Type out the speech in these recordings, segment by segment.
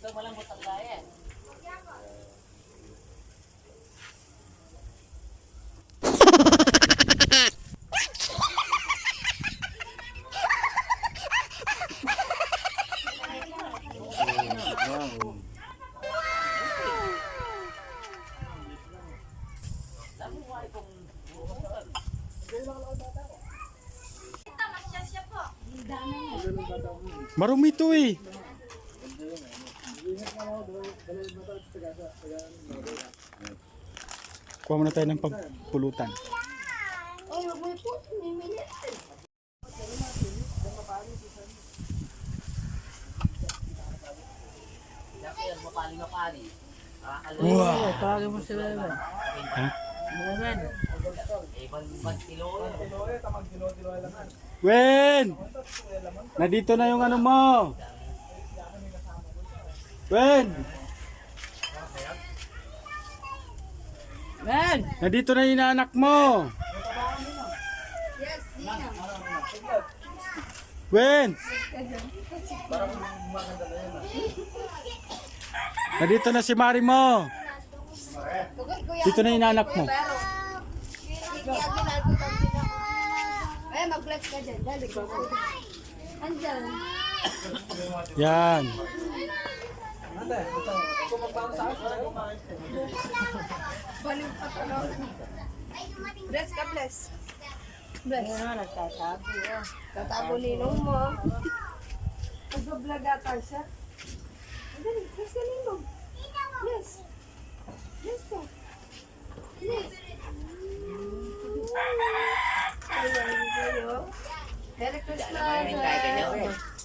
Ito malambot ang gaya. Marumi to eh. Kuha muna tayo ng pagpulutan. Ay, huwag mo yan, mapali-mapali. Nakakaloy. Wow. Tawagin mo sila ba? Ha? Kilo. Wen! Nandito na yung ano mo. Wen! Men! Nandito na yung inaanak mo. Yes. Wen! Nandito na si Mari mo. Dito na yung inaanak mo. Ay, mag-bless ka dyan. Dali. Andyan. Yan. Baliw pa to, no? Bless ka, bless. Bless. Ano, nagtatago. oh. Tatago ninong mo. Nag-vlog ata siya. Dali, bless ka ninong. Bless. Bless ka. Bless. Ayan, kayo. Merry Christmas.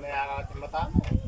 na yung mata mo?